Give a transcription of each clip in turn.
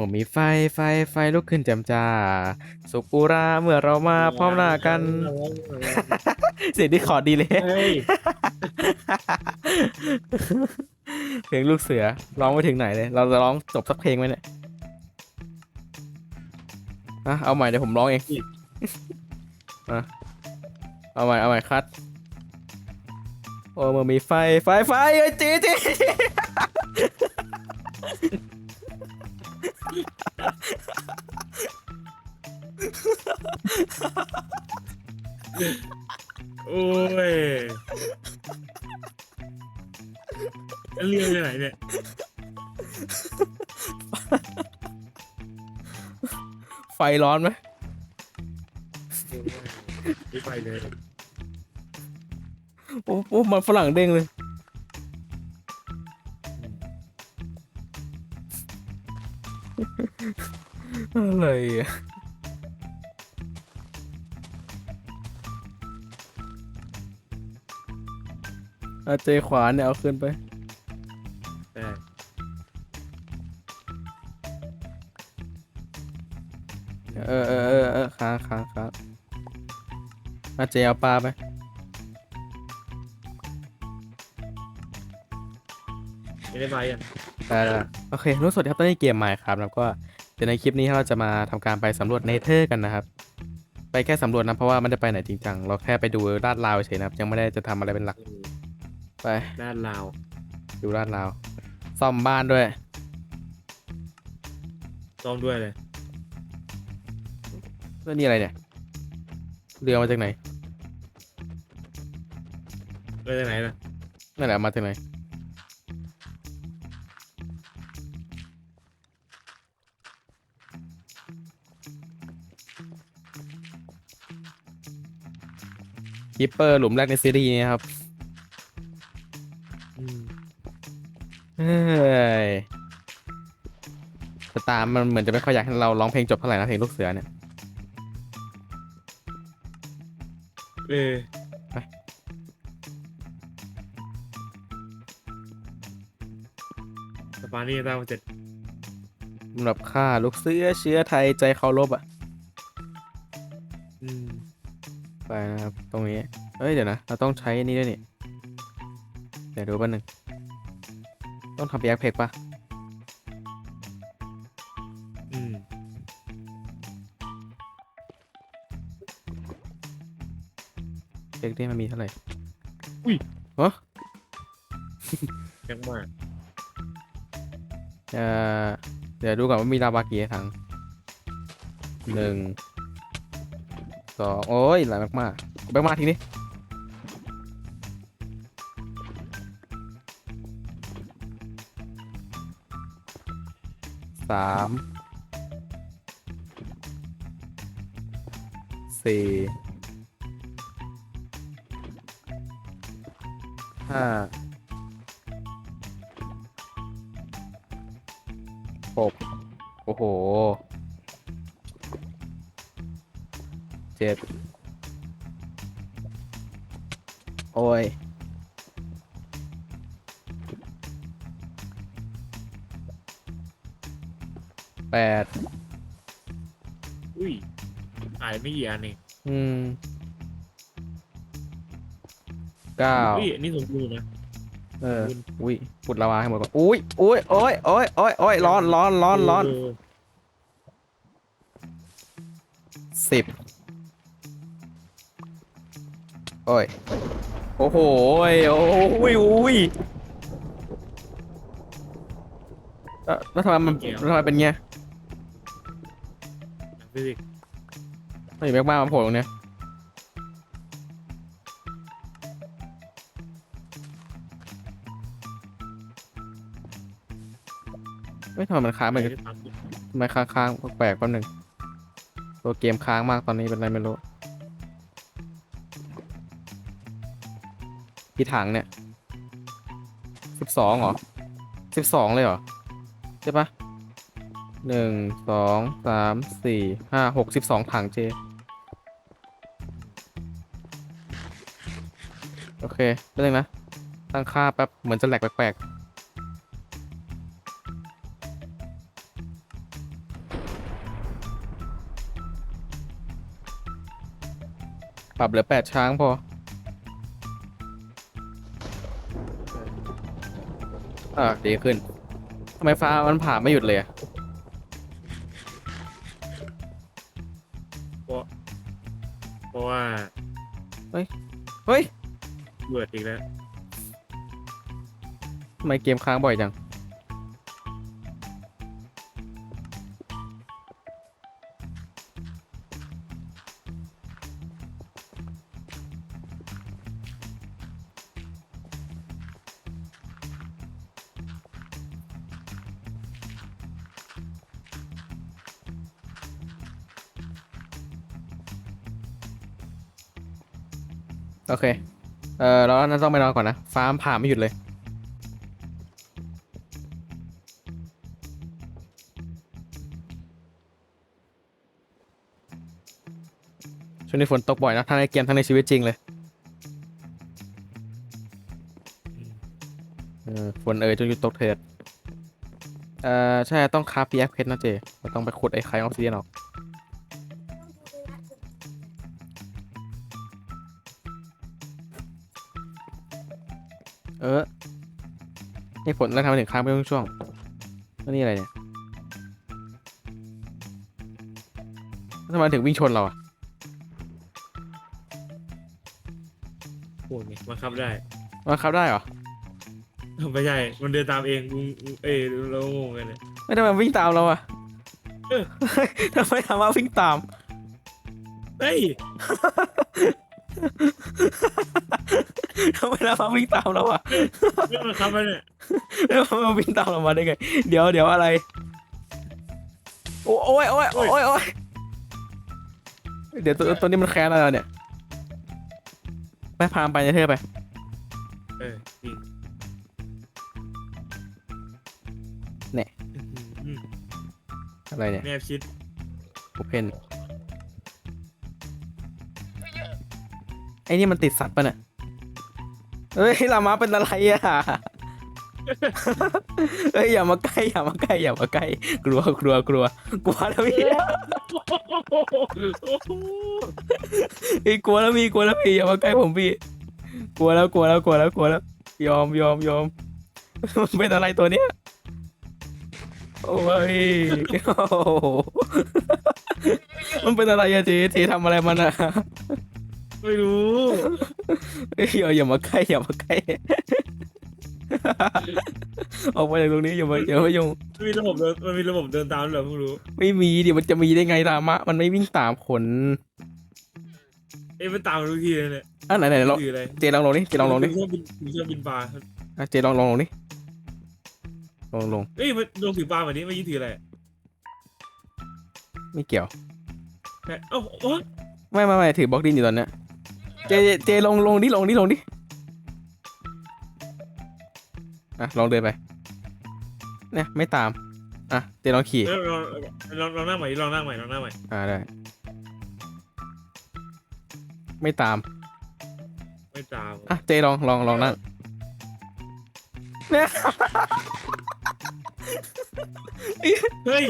มื่อมีไฟไฟไฟลุกขึ้นแจ่มจ้า สุกอุราเมื่อเรามาพร้อมหน้ากัน เสียงที่ขอดีเลย เฮ้ยเพลงลูกเสือร้องไปถึงไหนเลย เราจะร้องจบสักเพลงไหมเนี่ยอะเอาใหม่เดี๋ยวผมร้องเองอะเอาใหม่เอาใหม่คัดโอ้เมื่อมีไฟไฟไฟเอ้ยจีจีจี โอ้ยเรื่องไปไหนเนี่ย ไฟร้อนไหมไม่ไปเลย โอ้โอ้มันฝรั่งเด้งเลย อะไรอะอาเจขวาเนี่ยเอาขึ้นไปเออเออเออเออค้างค้างค้างอาเจเอาปลาไป ไม่ได้ไปอะได้ได้โอเค รู้สวัสดีครับตอนนี้เกมใหม่ครับแล้วก็ ดี๋ยวในคลิปนี้เราจะมาทำการไปสำรวจเนเธอร์กันนะครับ ไปแค่สำรวจนะเพราะว่าไม่ได้ไปไหนจริงจังเราแค่ไปดูลาดราวเฉยนะครับ ยังไม่ได้จะทำอะไรเป็นหลัก ไปด้านลาว ดูลาดราว ซ่อมบ้านด้วยซ้อมด้วยเลยแล้วนี่อะไรเนี่ย เรือมาจากไหนไปจากไหนล่ะนั่นแหละมาจากไหน คิปเปอร์หลุมแรกในซีรีส์นี้ครับอืมเฮ้ยสตาร์มันเหมือนจะไม่ค่อยอยากให้เราร้องเพลงจบเท่าไหร่นะเพลงลูกเสือเนี่ย เออไป สปานี่ตามมาเจ็ดสำหรับข้าลูกเสือเชื้อไทยใจเคารพอะ อืม ไปนะครับ ตรงนี้เฮ้ย เดี๋ยวนะ เราต้องใช้อันนี้ด้วยนี่ เดี๋ยวดูแป๊บนึง ต้องทำแยกเพกปะอืมเพกนี่มันมีเท่าไหร่ยังมากเอ่อ เดี๋ยวดูก่อนว่ามีลาวากี่ถังหนึ่ง สองโอ้ยหลายมากมากๆแบกมาทีนี้สามสี่ห้าหกโอ้โห เจ็ดโอ้ย แปด อุ้ยหายไม่กี่อันเองอืม เก้า อุ้ยอันนี้สมบูรณ์นะ เออ อุ้ยปุดลาวาให้หมดก่อนอุ้ยอุ้ยโอ้ยโอ้ยโอ้ยโอ้ยร้อนร้อนร้อนร้อนเสิบ โอ้ย โอ้โหยโอ้ยอุ้ยแล้วแล้วทำไมมันแล้วทำไมเป็นเงี้ยฟิสิกส์ไม่มีแม็กมามาโผล่ตรงเนี้ยไม่ทำไมมันค้างมัน ไม่ได้ทำ ทำไมค้างค้างๆแปลกๆแป๊บหนึงตัวเกมค้างมากตอนนี้เป็นอะไรไม่รู้ กี่ถังเนี่ยสิบสองเหรอสิบสองเลยเหรอ ใช่ปะหนึ่งสองสามสี่ห้าหกสิบสองถังเจ โอเคเรื่องนะ ตั้งค่าแป๊บ เหมือนจะแหลกแปลกๆ ปรับเหลือแปดช้างพอ อ่าดีขึ้นทำไมฟ้ามันผ่าไม่หยุดเลยอะเพราะว่าเฮ้ยเบื่ออีกแล้วทำไมเกมค้างบ่อยจัง โอเค เออเราน่าต้องไปนอนก่อนนะ ฟ้ามผ่าไม่หยุดเลย ช่วงนี้ฝนตกบ่อยนะ ทั้งในเกมทั้งในชีวิตจริงเลย เออฝนเอ่ยจนหยุดตกเถิด เอ่อใช่ ต้องคาฟีแอฟเพชรนะเจเราต้องไปขุดไอ้ไข่ออกซิเจนออก เออนี่ฝนแล้วทำไมถึงค้างไปช่วงๆแล้วนี่อะไรเนี่ยแล้วทำไมถึงวิ่งชนเราอะโหดไงบังคับได้มันขับได้เหรอไม่ใช่ มันเดินตามเองมึงเอ้ยเรางงกันเลยไม่ทำไมมันวิ่งตามเราอะเออเฮ้ยทำไมทำว่าวิ่งตาม เฮ้ย ทำไมทำว่าวิ่งตามเราอะนี่มันคับมันเนี่ยแล้วมันวิ่งตามเรามาได้ไง เดี๋ยวเดี๋ยวอะไร โอ้โอ้ยโอ้ยโอ้ยโอ้ยเดี๋ยวตัวตัวนี้มันแค้นอะไรเราเนี่ย ไปพามไปในเธอไป เออจริงเนี่ยอืมอะไรเนี่ย แนบชิด โอเพน อ้นี่มันติดสัตว์ปะเนี่ยเฮ้ยลามาเป็นอะไรอะเฮ้ยอย่ามาใกล้อย่ามาใกล้อย่ามาใกล้กลัวกลัวกลัวกลัวแล้วพี่พี่กลัวแล้วพี่กลัวแล้วพี่อย่ามาใกล้ผมพี่กลัวแล้วกลัวแล้วกลัวแล้วกลัวแล้ว ยอมยอมยอมมันเป็นอะไรตัวเนี้ยโอ้ยโอ้โหมันเป็นอะไรอะเจเจทำอะไรมันอะ ไม่รู้เฮ้ยอย่าอย่ามาใกล้อย่ามาใกล้ ออกไปจากตรงนี้อย่ามาอย่ามายุ่งมันมีระบบเดินมันมีระบบเดินตามด้วยเหรอเพิ่งรู้ไม่มีดิมันจะมีได้ไงรามะมันไม่วิ่งตามคนเอ้ยมันตามทุกทีเลยเนี่ยอะไหนไหนลองคืออะไรเจลองลงนี่เจลองลงนี่มันชอบบินมันชอบบินปลาอะเจลองลงลงนี่ลงลงเอ้ยมันลงถือปลาแบบนี้ไม่ยิ่งถืออะไรไม่เกี่ยวแต่เอ้าโอ๊ยไม่ไม่ไม่ถือบล็อกดินอยู่ตอนเนี้ย เจเจเจลงลงนี่ลงนี่ลงนี่อะลองเดินไปเนี่ยไม่ตาม อะเจลองขี่ เออลองลองลองนั่งใหม่ลองนั่งใหม่ลองนั่งใหม่อ่าได้ ไม่ตาม ไม่ตามอะเจลองลองลองนั่งเนี่ยเฮ้ย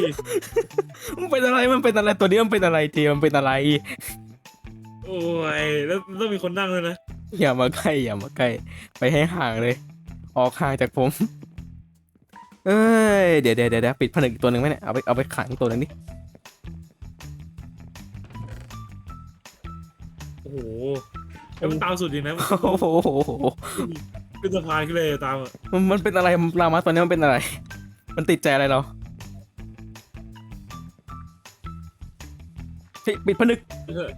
มันเป็นอะไรมันเป็นอะไรตัวนี้มันเป็นอะไรเจมันเป็นอะไร โอ้ยแล้วต้องมีคนนั่งด้วยนะอย่ามาใกล้อย่ามาใกล้ไปให้ห่างเลย ออกห่างจากผม เอ้ยเดี๋ยวเดี๋ยวเดี๋ยวปิดผนึกอีกตัวหนึ่งไหมเนี่ยเอาไปเอาไปขังอีกตัวหนึ่งดิโอ้โหแล้วมันตามสุดจริงนะโอ้โหขึ้นสะพานขึ้นเลยตามอะมันมันเป็นอะไรรามาตัวนี้มันเป็นอะไร มันติดใจอะไรเราปิดปิดผนึกเออ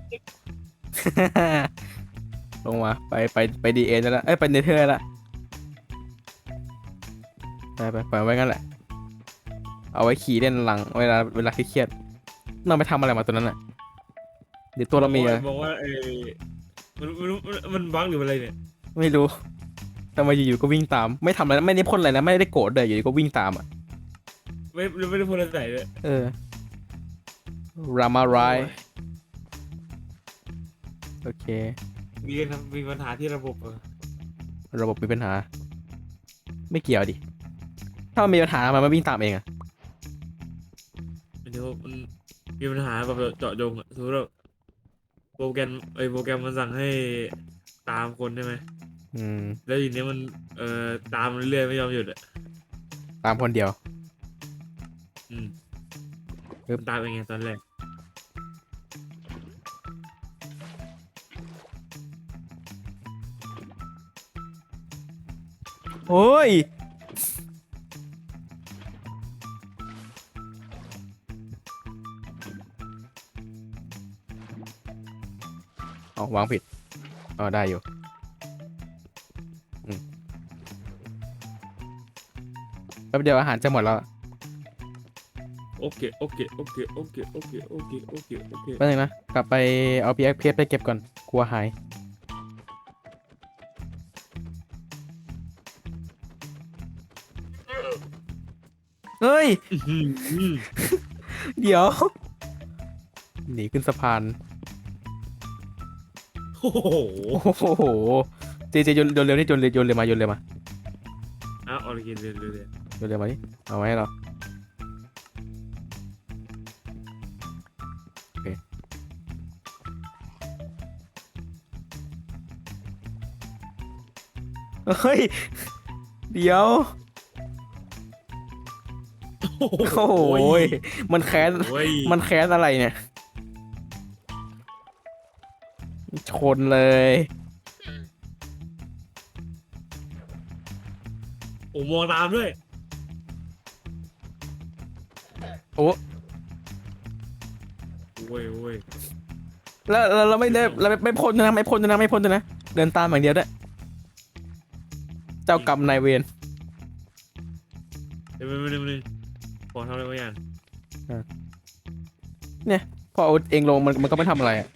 ลงมา ไปไปไปดีเอ็นแล้วเอ้ยไปเนเธอร์แล้วไปไปปล่อยไว้งั้นแหละ เอาไว้ขี่เล่นหลังเวลาเวลาเครียดๆเราไปทำอะไรมาตัวนั้นอะเดี๋ยวตัวเรามีอะไรบอกว่าเออมันมันมันมันบั๊กหรืออะไรเนี่ยไม่รู้ทำไมอยู่ๆก็วิ่งตาม ไม่ทำอะไรนะไม่ได้พ่นอะไรนะไม่ได้โกรธเลยอยู่ดีก็วิ่งตามอะไม่ไม่ได้พูดอะไรใส่เลยเออรามาไร โอเค มีกันมีปัญหาที่ระบบเออระบบมีปัญหา ไม่เกี่ยวดิ ถ้ามันมีปัญหามันมาวิ่งตามเองอะเดี๋ยวมันมีปัญหาแบบเจาะจงอะสมมติว่าโกรแกรมไอ้โปรแกรมมันสั่งให้ตามคนใช่ไหมอืม แล้วทีนี้มันเอ่อตามเรื่อยๆไม่ยอมหยุดอะตามคนเดียว อืมปึ๊บ มันตามเองไงตอนแรก โอ้ย เอาวางผิดอ๋อได้อยู่อืมแป๊บเดียวอาหารจะหมดแล้ว โอเค โอเค โอเค โอเค โอเค โอเค โอเค โอเคแป๊บนึงนะ กลับไปเอาพีเอ็กเพไปเก็บก่อน กลัวหาย เฮ้ยอื้อหือเดี๋ยว หนีขึ้นสะพาน โอ้โหโอ้โห เจเจโยนโยนเร็วนี่โยนเร็วโยนเร็วมาโยนเร็วมาอะออริจินเรื่อยโยนเร็วมานี่เอาไว้ให้เราโอเคเฮ้ย เดี๋ยวๆ โอ้โอ้โหยมันแค้นโอ้ยมันแค้นอะไรเนี่ย ชนเลย โอ้มองตามด้วยโอ้โอ้ยโอ้ยแล้วแล้วเราไม่ได้เราไม่ไม่พ้นนะไม่พ้นนะไม่พ้นนะเดินตามอย่างเดียวด้วยเจ้ากรรมนายเวร เดี๋ยวไม่ไม่ไม่ ไม่ขอทำอะไรบางอย่างพอเอาเองลงมันมันก็ไม่ทำอะไรอะ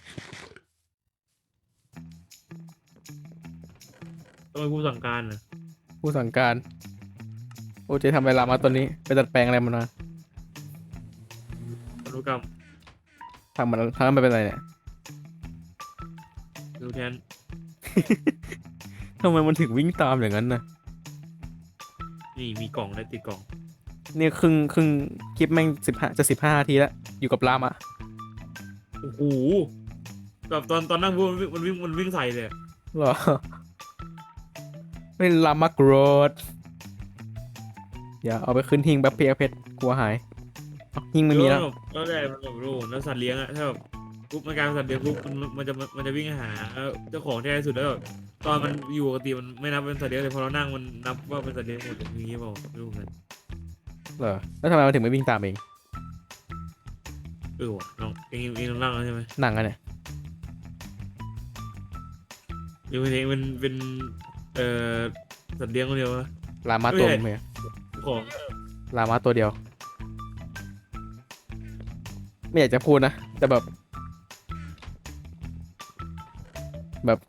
ต้องเป็นผู้สั่งการนะผู้สั่งการ โอ้เจะทำอะไรลามาตัวนี้ ไปดัดแปลงอะไรมันมาพันธุกรรมทำมันทำมันเป็นอะไรเนี่ยดูแทนทำไมมันถึงวิ่งตามอย่างนั้นนะนี่มีกล่องได้ติดกล่องเนี่ยครึ่งครึ่งคลิปแม่งสิบห้าจะสิบห้านาทีแล้ว อยู่กับลามอะโอ้โหแบบตอนตอนนั่งพูดมันวิ่งมันวิ่งมันวิ่งใส่เลยอะเหรอเป็นลามากรดอย่าเอาไปขึ้นหิงแบบเพียเพชรกลัวหายเอาหิงไม่มีแล้วบบแล้วแต่มันแบบโอ้โหแล้วสัตว์เลี้ยงอะถ้าแบบปุ๊บมันกลายเป็นสัตว์เลี้ยงปุ๊บมันมันจะมันจะวิ่งหาเจ้าของที่ได้สุดแล้วแบบตอนมันอยู่ปกติมันไม่นับเป็นสัตว์เลี้ยงแต่พอเรานั่งมันนับว่าเป็นสัตว์เลี้ยงหมดอย่างนี้เปล่าไม่รู้เหมือนกัน เหรอแล้วทำไมมันถึงไม่วิ่งตามเองเออว่ะน้องเองเองต้องนั่งแล้วใช่ไหมหนังอะเนี่ยหรือมันเองเป็นเป็นเอ่อสัตว์เลี้ยงคนเดียววะ ลามาตัวไม่มึใช่งเนี่ยของลามาตัวเดียว ไม่อยากจะพูดนะ แต่แบบ แบบ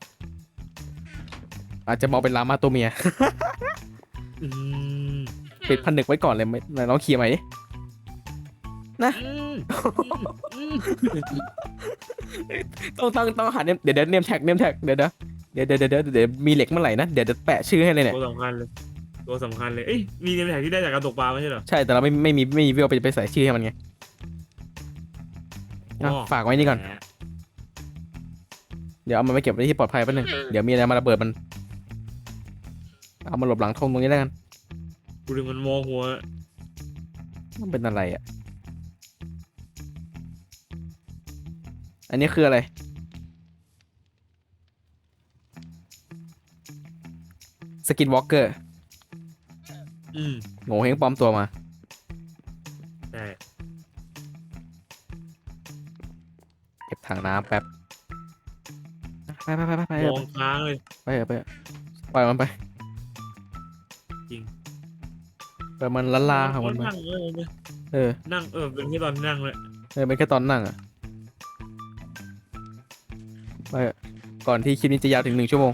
อาจจะมองเป็นลามาตัวเมีย อืม ปิดผนึกไว้ก่อนเลยไหมไหนลองขี่ไหมดิอืมอืมต้องต้องต้องหาเนมเดี๋ยวเดี๋ยวเนมแท็กเนมแท็กเดี๋ยวเดี๋ยวเดี๋ยวเดี๋ยวเดี๋ยวเดี๋ยวมีเหล็กเมื่อไหร่นะเดี๋ยวจะแปะชื่อให้เลยเนี่ยตัวสำคัญเลยตัวสำคัญเลยเอ้ยมีเนมแท็กที่ได้จากการตกปลาไม่ใช่เหรอใช่แต่เราไม่ไม่มีไม่มีวิวไปไปใส่ชื่อให้มันไงอะอ๋อฝากไว้นี่ก่อน เดี๋ยวเอามันไปเก็บไว้ที่ปลอดภัยแป๊บนึงเดี๋ยวมีอะไรมาระเบิดมัน เอามาหลบหลังธงตรงนี้แล้วกัน กูดึงมันมองหัว มันเป็นอะไรอะ อันนี้คืออะไร สกินวอล์กเกอร์อืมโง่เฮงปลอมตัวมา ใช่เก็บถังน้ำแป๊บ ไปไปไปไปไปมองค้างเลยไปไปไปปล่อยมันไป ปล่อยมันละลาของมันไปนั่งเออเนี่ยเออนั่งเออเป็นแค่ตอนนั่งเลยเออเป็นแค่ตอนนั่งอะไปเถอะก่อนที่คลิปนี้จะยาวถึงหนึ่งชั่วโมง